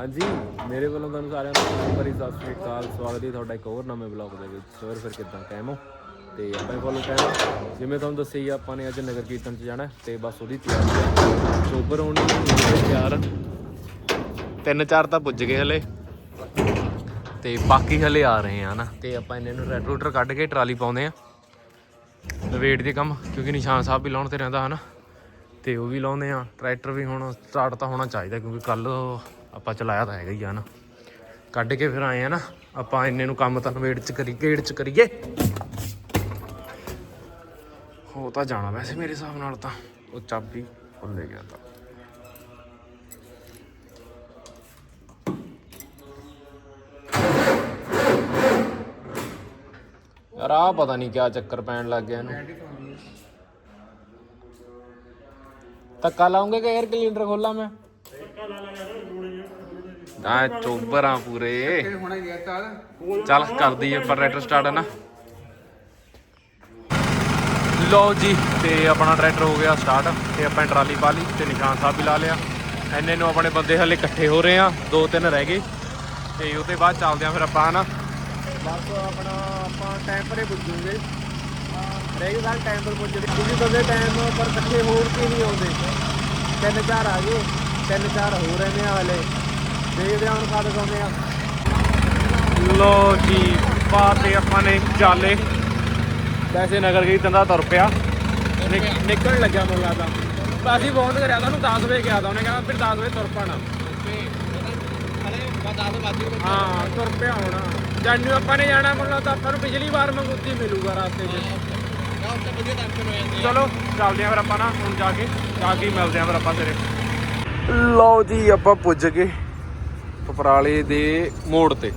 ਹਾਂਜੀ ਮੇਰੇ ਵੱਲੋਂ ਤੁਹਾਨੂੰ ਸਾਰਿਆਂ ਨੂੰ ਬੜੀ ਸਤਿ ਸ੍ਰੀ ਅਕਾਲ ਸਵਾਗਤ ਹੈ ਤੁਹਾਡਾ ਇੱਕ ਹੋਰ ਨਵੇਂ ਬਲੌਗ ਦੇ ਵਿੱਚ। ਸਵੇਰ ਫਿਰ ਕਿੱਦਾਂ ਕਾਇਮ ਹੋ? ਤੇ ਆਪਾਂ ਹੀ ਫੋਲੋ ਕਾਇਮ ਜਿਵੇਂ ਤੁਹਾਨੂੰ ਦੱਸਿਆ ਹੀ ਆ, ਆਪਾਂ ਨੇ ਅੱਜ ਨਗਰ ਕੀਰਤਨ 'ਚ ਜਾਣਾ ਹੈ ਤੇ ਬਸ ਉਹਦੀ ਤਿਆਰੀ ਹੈ। ਸ਼ੋਬਰ ਹੋਣੀ ਹੈ ਤਿਆਰ। ਤਿੰਨ ਚਾਰ ਤਾਂ ਪੁੱਜ ਗਏ ਹਲੇ। ਤੇ ਬਾਕੀ ਹਲੇ ਆ ਰਹੇ ਆ ਨਾ। ਤੇ ਆਪਾਂ ਇਹਨਾਂ ਨੂੰ ਰੈਡ ਰੂਟਰ ਕੱਢ ਕੇ ਟਰਾਲੀ ਪਾਉਂਦੇ ਆ। ਨਵੇੜ ਦੇ ਕੰਮ ਕਿਉਂਕਿ ਨਿਸ਼ਾਨ ਸਾਹਿਬ ਵੀ ਲਾਉਣ ਤੇ ਰਹਿੰਦਾ ਹਨਾ। ਤੇ ਉਹ ਵੀ ਲਾਉਂਦੇ ਆ। ਟਰੈਕਟਰ ਵੀ ਹੁਣ ਸਟਾਰਟ ਤਾਂ ਹੋਣਾ ਚਾਹੀਦਾ ਕਿਉਂਕਿ ਕੱਲ ਆਪਾਂ ਚਲਾਇਆ ਤਾਂ ਹੈਗਾ ਹੀ ਆ ਨਾ। ਕੱਢ ਕੇ ਫਿਰ ਆਏ ਆ ਨਾ, ਆਪਾਂ ਇੰਨੇ ਨੂੰ ਕੰਮ ਤਾਂ ਨਵੇੜ ਚ ਕਰੀ, ਗੇੜ ਚ ਕਰੀਏ। ਹੋ ਤਾਂ ਜਾਣਾ ਵੈਸੇ ਮੇਰੇ ਹਿਸਾਬ ਨਾਲ ਤਾਂ। ਉਹ ਚਾਬੀ ਭੁੱਲ ਗਿਆ ਤਾਂ। ਯਾਰ ਆ ਪਤਾ ਨਹੀਂ ਕਿਆ ਚੱਕਰ ਪੈਣ ਲੱਗ ਗਿਆ ਇਹਨੂੰ। ਧੱਕਾ ਲਾਉਂਗੇ ਕਿ 에ਅਰ ਕਲੀਨਰ ਖੋਲਾਂ ਮੈਂ? ਆ ਚੋਬਰਾਂ ਪੂਰੇ। ਚੱਲ ਕਰਦੀ ਹੈ ਟਰੈਕਟਰ ਸਟਾਰਟ ਨਾ। ਲਓ ਜੀ, ਤੇ ਆਪਣਾ ਟਰੈਕਟਰ ਹੋ ਗਿਆ ਸਟਾਰਟ ਤੇ ਆਪਾਂ ਟਰਾਲੀ ਪਾ ਲਈ ਤੇ ਨਿਸ਼ਾਨ ਸਾਹਿਬ ਵੀ ਲਾ ਲਿਆ। ਐਨੇ ਨੂੰ ਆਪਣੇ ਬੰਦੇ ਹਲੇ ਇਕੱਠੇ ਹੋ ਰਹੇ ਆ, ਦੋ ਤਿੰਨ ਰਹਿ ਗਏ। ਤੇ ਉਹਦੇ ਬਾਅਦ ਚੱਲਦੇ ਆ ਫਿਰ ਆਪਾਂ, ਹਨਾ। ਬਸ ਆਪਣਾ ਆਪਾਂ ਟਾਈਮ ਪਰੇ ਪੁੱਜੂਗੇ। ਹਰੇਕ ਗੱਲ ਟਾਈਮ ਪਰ ਪੁੱਜਦੇ। ਕਿਉਂਕਿ ਬੰਦੇ ਟਾਈਮ ਪਰ ਇਕੱਠੇ ਹੋਣ ਕੇ ਨਹੀਂ ਆਉਂਦੇ। ਤਿੰਨ ਚਾਰ ਆ ਗਏ, ਤਿੰਨ ਚਾਰ ਹੋ ਰਹੇ ਨੇ ਹਲੇ। ਦੇਖਦੇ ਹਾਂ ਹੁਣ ਕਦ ਆਉਂਦੇ ਆ। ਲੋ ਜੀ ਬਾਤੇ ਆਪਾਂ ਨੇ ਚਾਲੇ ਵੈਸੇ ਨਗਰ ਕੀਰਤਨ ਦਾ ਤੁਰ ਪਿਆ। ਨਿਕ- ਨਿਕਲਣ ਲੱਗਿਆ ਮੈਨੂੰ ਲੱਗਦਾ ਅਸੀਂ ਬਹੁਤ ਕਰਿਆ ਤਾਂ ਉਹਨੂੰ 10 ਵਜੇ ਗਿਆ ਤਾਂ ਉਹਨੇ ਕਹਿੰਦਾ ਫਿਰ 10 ਵਜੇ ਤੁਰ ਪਾਣਾ। ਹਾਂ ਤੁਰ ਪਿਆ ਹੋਣਾ। ਜਾਨੂ ਆਪਾਂ ਨੇ ਜਾਣਾ ਮਤਲਬ ਤਾਂ ਆਪਾਂ ਨੂੰ ਪਿਛਲੀ ਵਾਰ ਮੰਗੂਤੀ ਮਿਲੂਗਾ ਰਾਸਤੇ 'ਚ ਚਲੋ ਚੱਲਦੇ ਆਂ ਫਿਰ ਆਪਾਂ ਨਾ ਹੁਣ ਜਾ ਕੇ। ਜਾ ਕੇ ਹੀ ਮਿਲਦੇ ਆਂ ਫਿਰ ਆਪਾਂ ਤੇਰੇ। ਲਓ ਜੀ ਆਪਾਂ ਪੁੱਜ ਗਏ। ਪਪਰਾਲੇ ਦੇ ਮੋੜ ਤੇ।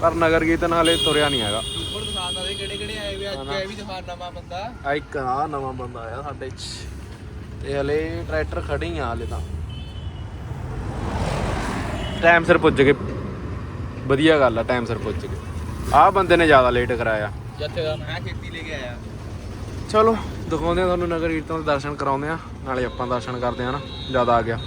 ਪਰ ਨਗਰ ਕੀਰਤਨ ਹਾਲੇ ਤੁਰਿਆ ਨਹੀਂ ਹੈਗਾ। ਕਿਹੜੇ ਕਿਹੜੇ ਆਏ ਵੇ ਅੱਜ ਇਹ ਵੀ ਦਿਖਾ ਨਵਾਂ ਬੰਦਾ। ਆ ਇੱਕ ਆ ਨਵਾਂ ਬੰਦਾ ਆਇਆ ਸਾਡੇ ਚ। ਤੇ ਹਲੇ ਟਰੈਕਟਰ ਖੜੇ ਹੀ ਆ ਹਲੇ ਤਾਂ। ਟਾਈਮ ਸਿਰ ਪੁੱਜ ਗਏ। ਵਧੀਆ ਗੱਲ ਆ ਟਾਈਮ ਸਿਰ ਪੁੱਜ ਗਏ। ਆਹ ਬੰਦੇ ਨੇ ਜ਼ਿਆਦਾ ਲੇਟ ਕਰਾਇਆ। ਜੱਥੇ ਦਾ ਮੈਂ ਖੇਤੀ ਲੈ ਕੇ ਆਇਆ। ਚਲੋ ਦਿਖਾਉਂਦੇ ਆ ਤੁਹਾਨੂੰ ਨਗਰ ਕੀਰਤਨ ਦੇ ਦਰਸ਼ਨ ਕਰਾਉਂਦੇ ਆ ਨਾਲੇ ਆਪਾਂ ਦਰਸ਼ਨ ਕਰਦੇ ਆ ਨਾ ਜ਼ਿਆਦਾ ਆ ਗਿਆ।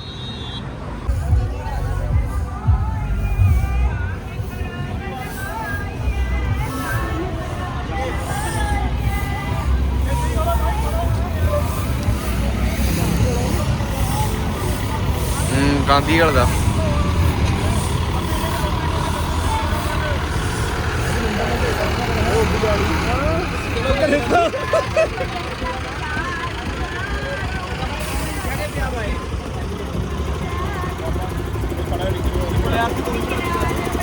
ਹੂੰ ਗਾਂਧੀਗੜ੍ਹ ਦਾ। ਹੌਲੀ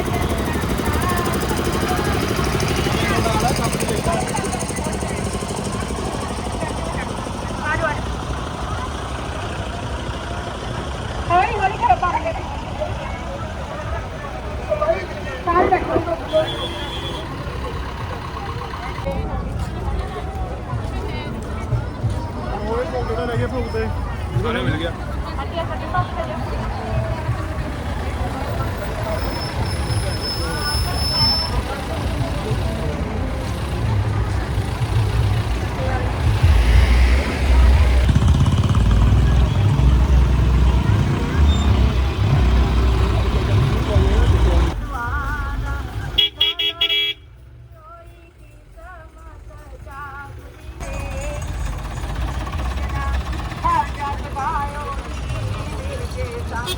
ਮਿਲ ਗਿਆ ਅੱਗੇ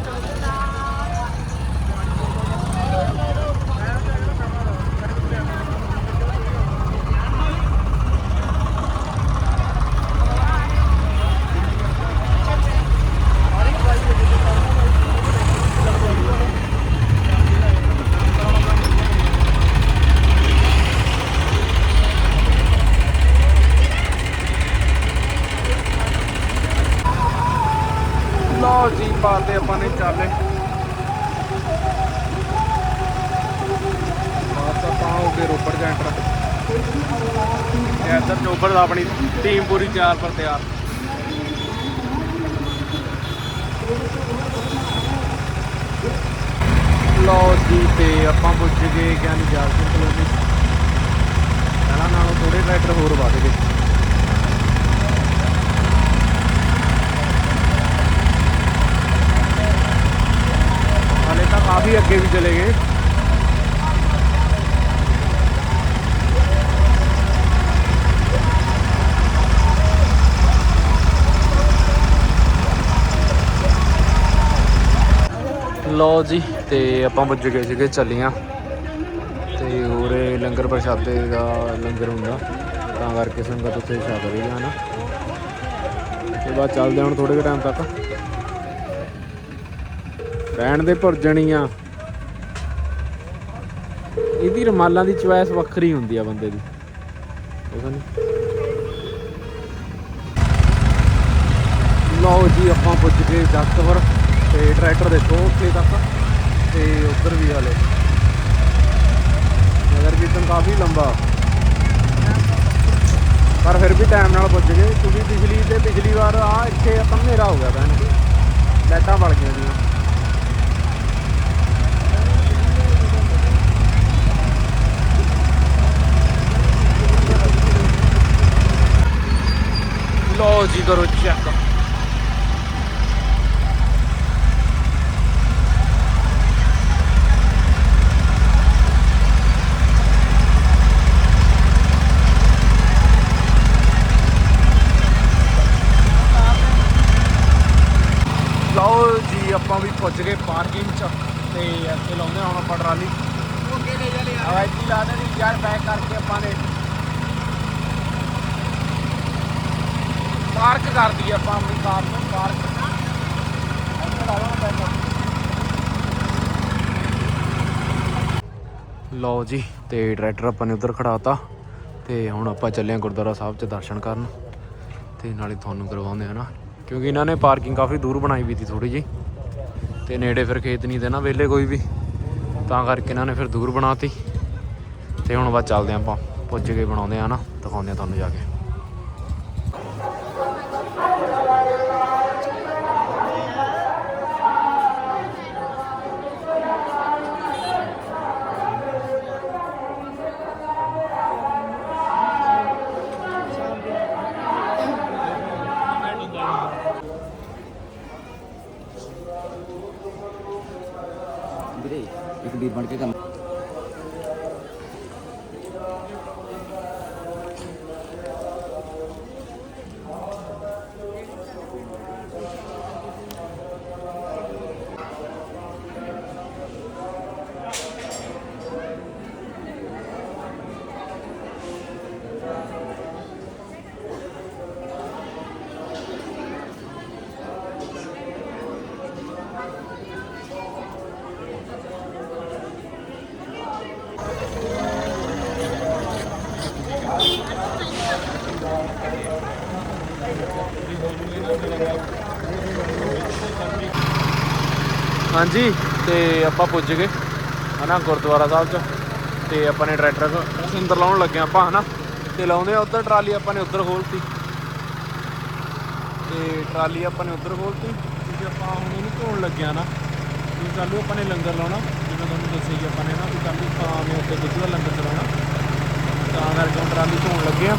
找见啦 ਲਓ ਜੀ ਪਾਤੇ ਆਪਾਂ ਨੇ ਚਾਲੇ ਬਸ ਆਪਾਂ ਹੋ ਗਏ ਰੋਪੜ ਸੈਂਟਰ ਤੇ ਇੱਧਰ ਚੋਬਰ ਦਾ ਆਪਣੀ ਟੀਮ ਪੂਰੀ ਤਿਆਰ ਪਰ ਤਿਆਰ। ਲਓ ਜੀ ਤੇ ਆਪਾਂ ਪੁੱਜ ਗਏ ਗਿਆਨੀ ਜਾਲ ਸਿੰਘ ਕਲੋਨੀ ਪਹਿਲਾਂ ਨਾਲੋਂ ਥੋੜੇ ਟਰੈਕਟਰ ਹੋਰ ਵੱਧ ਗਏ ਹਾਲੇ ਤਾਂ ਕਾਫੀ ਕੇ ਵੀ ਚਲੇ ਗਏ। ਲੋ ਜੀ, ਤੇ ਆਪਾਂ ਪੁੱਜ ਗਏ ਸੀਗੇ ਚੱਲੀਆਂ। ਤੇ ਉਰੇ ਲੰਗਰ ਪ੍ਰਸ਼ਾਦੇ ਦਾ ਲੰਗਰ ਹੁੰਦਾ। ਤਾਂ ਕਰਕੇ ਸੰਗਤ ਉੱਥੇ ਛਕ ਰਹੀ ਆ ਨਾ ਤੇ ਬਾਅਦ ਚੱਲਦੇ ਹਾਂ ਹੁਣ ਥੋੜੇ ਕੁ ਟਾਈਮ ਤੱਕ। ਰਹਿਣ ਦੇ ਭੁਰਜਣੀਆਂ ਇਹਦੀ ਰਮਾਲਾਂ ਦੀ ਚੁਆਇਸ ਵੱਖਰੀ ਹੁੰਦੀ ਆ ਬੰਦੇ ਦੀ। ਪਤਾ ਨਹੀਂ ਲਓ ਜੀ, ਆਪਾਂ ਪੁੱਜ ਗਏ ਜਗਤਪੁਰ ਤੇ ਟਰੈਕਟਰ ਦੇਖੋ ਉੱਥੇ ਤੱਕ। ਤੇ ਉੱਧਰ ਵੀ ਹਲੇ ਨਗਰ ਕੀਰਤਨ ਕਾਫੀ ਲੰਬਾ। ਪਰ ਫਿਰ ਵੀ ਟਾਈਮ ਨਾਲ ਪੁੱਜ ਗਏ, ਕਿਉਂਕਿ ਪਿਛਲੀ ਤੇ ਪਿਛਲੀ ਵਾਰ ਆ, ਇੱਥੇ ਆਪਾਂ ਹਨੇਰਾ ਹੋ ਗਿਆ ਭੈਣ ਲਾਈਟਾਂ ਬਲ ਗਈਆਂ। ਜੀ ਕਰੋ ਚੈੱਕ ਲਓ ਜੀ ਆਪਾਂ ਵੀ ਪਹੁੰਚ ਗਏ ਪਾਰਕਿੰਗ ਚ ਤੇ ਇੱਥੇ ਲਾਉਂਦੇ ਹਾਂ ਹੁਣ ਆਪਾਂ ਟਰਾਲੀ। ਓਕੇ ਲੈ ਜਾ ਲੈ ਆ ਇੱਥੇ ਲਾ ਦੇਣੀ ਯਾਰ ਬੈਕ ਕਰਕੇ ਆਪਾਂ ਨੇ ਪਾਰਕ ਕਰ ਆਪਾਂ ਆਪਣੀ ਕਾਰ ਨੂੰ, ਪਾਰਕ। ਲਓ ਜੀ, ਤੇ ਟਰੈਕਟਰ ਆਪਾਂ ਨੇ ਉਧਰ ਖੜਾਤਾ। ਤੇ ਹੁਣ ਆਪਾਂ ਚੱਲੇ ਹਾਂ ਗੁਰਦੁਆਰਾ ਸਾਹਿਬ 'ਚ ਦਰਸ਼ਨ ਕਰਨ। ਤੇ ਨਾਲੇ ਤੁਹਾਨੂੰ ਕਰਵਾਉਂਦੇ ਆ ਨਾ, ਕਿਉਂਕਿ ਇਹਨਾਂ ਨੇ ਪਾਰਕਿੰਗ ਕਾਫੀ ਦੂਰ ਬਣਾਈ ਵੀ ਸੀ ਥੋੜੀ ਜੀ ਤੇ ਨੇੜੇ ਫਿਰ ਖੇਤ ਨਹੀਂ ਦੇਣਾ ਵਿਹਲੇ ਕੋਈ ਵੀ। ਤਾਂ ਕਰਕੇ ਇਹਨਾਂ ਨੇ ਫਿਰ ਦੂਰ ਬਣਾਤੀ। ਤੇ ਹੁਣ ਬਸ ਚੱਲਦੇ ਹਾਂ ਆਪਾਂ, ਪੁੱਜ ਕੇ ਬਣਾਉਂਦੇ ਆ ਨਾ, ਦਿਖਾਉਂਦੇ ਆ ਤੁਹਾਨੂੰ ਜਾ ਕੇ ਵੀਰੇ ਇੱਕ ਹਾਂਜੀ, ਤੇ ਆਪਾਂ ਪੁੱਜ ਗਏ, ਹਨਾ, ਗੁਰਦੁਆਰਾ ਸਾਹਿਬ ਚ। ਤੇ ਆਪਾਂ ਨੇ ਟਰੈਕਟਰ ਅੰਦਰ ਲਾਉਣ ਲੱਗੇ ਆਪਾਂ, ਹਨਾ। ਤੇ ਲਾਉਂਦੇ ਆ ਉਧਰ, ਟਰਾਲੀ ਆਪਾਂ ਨੇ ਉਧਰ ਖੋਲਤੀ। ਤੇ ਟਰਾਲੀ ਆਪਾਂ ਨੇ ਉਧਰ ਖੋਲਤੀ। ਕਿਉਂਕਿ ਆਪਾਂ ਹੁਣ ਇਹਨੂੰ ਧੋਣ ਲੱਗਿਆ ਨਾ। ਵੀ ਕੱਲੂ ਆਪਾਂ ਨੇ ਲੰਗਰ ਲਾਉਣਾ। ਜਿਵੇਂ ਤੁਹਾਨੂੰ ਦੱਸਿਆ ਜੀ ਆਪਾਂ ਨੇ ਨਾ, ਵੀ ਕੱਲੂ ਨੂੰ ਤਾਂ ਨੇ ਉੱਤੇ ਦੁੱਧ ਦਾ ਲੰਗਰ ਚਲਾਉਣਾ। ਤਾਂ ਕਰਕੇ ਟਰਾਲੀ ਧੋਣ ਲੱਗੇ ਆ।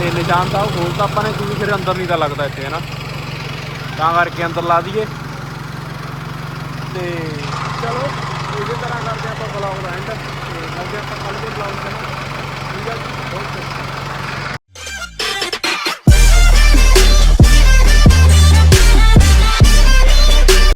ਤੇ ਨਿਸ਼ਾਨ ਸਾਹਿਬ ਖੋਲਤਾ ਆਪਾਂ ਨੇ ਕਿਉਂਕਿ ਫਿਰ ਅੰਦਰ ਨਹੀਂ ਤਾਂ ਲੱਗਦਾ ਇੱਥੇ ਹੈ ਨਾ ਤਾਂ ਕਰਕੇ ਅੰਦਰ ਲਾ ਦਈਏ। ਤੇ ਚਲੋ, ਇਸੇ ਤਰ੍ਹਾਂ ਕਰਦੇ ਆਪਾਂ ਬਲੌਗ ਦਾ ਐਂਡ ਤੇ ਆਪਾਂ ਕੱਲ੍ਹ ਦੇ ਬਲੌਗ 'ਚ ਠੀਕ ਹੈ